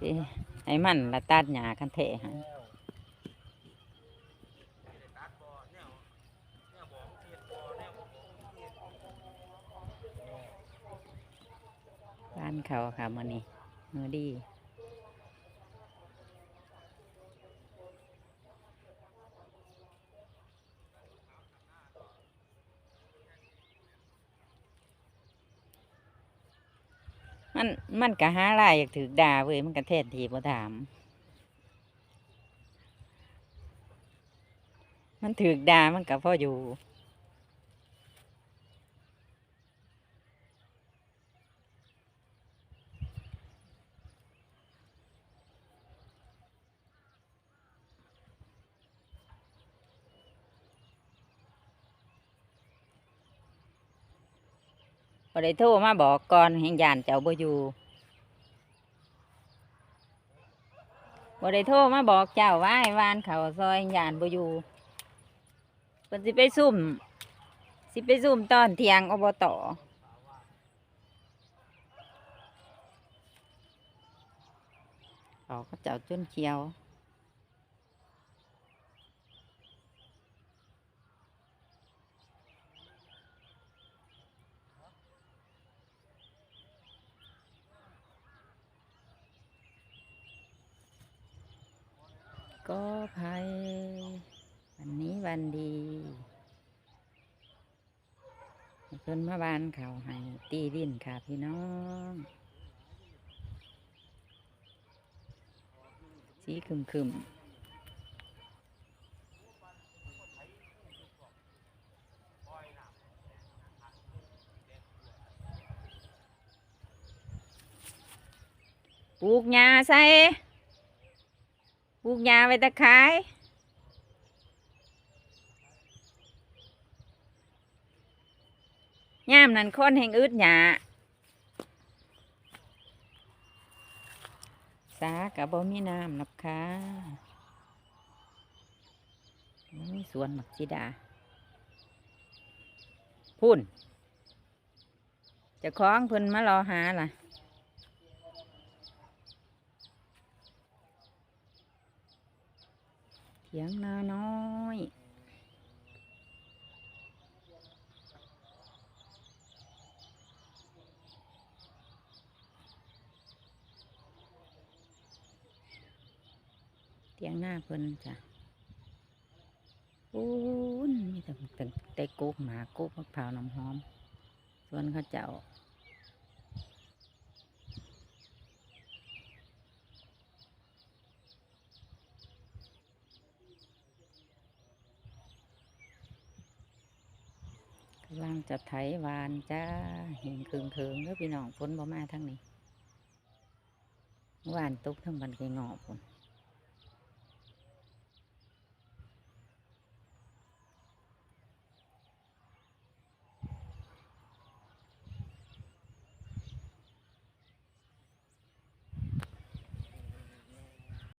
สิให้มันละตัดหญ้ากันแท้ให้บ้านเขาค่ะมื้อนี้มื้อดี มันมันก็หาลายอยากถือด่าเว้ยมันก็แทนทีบ่ถาม มันถือด่ามันก็พออยู่ บ่ได้โทรมาบอกก่อนแห่งยานเจ้าบ่อยู่บ่ได้โทรมาบอกเจ้าว่าให้วานเขาซอยแห่งยานบ่อยู่เพิ่นสิไปซุ่ม สิไปซุ่มตอนเที่ยงอบตออกเขาเจ้าจนเขียว ก็ภัย วันนี้วันดีให้เพิ่นมาบ้านเขาให้ตีดินค่ะพี่น้องสีคึมคึมปลูกหญ้าใส่ ลูกหญ้าไว้ตะขายย่ามนั่นคนแห่งอึดหญ้าสากับบ่มีน้ำนับค่ะมีสวนหมักจิดา พุ่นจะคล้องพิ่นมารอหาล่ะ เถียงนาน้อยเถียงหน้าเพิ่นจ้ะปูนมีแต่แต่แต่กุกหมากุกมะพร้าวน้ำหอม ส่วนเขาเจ้าำลังจะไถหวานจ้าเห็นเคืองเคืองแล้วพี่น้องฝนบ่มาทั้งนี้หวานตกทั้งบันไกงอพุ่น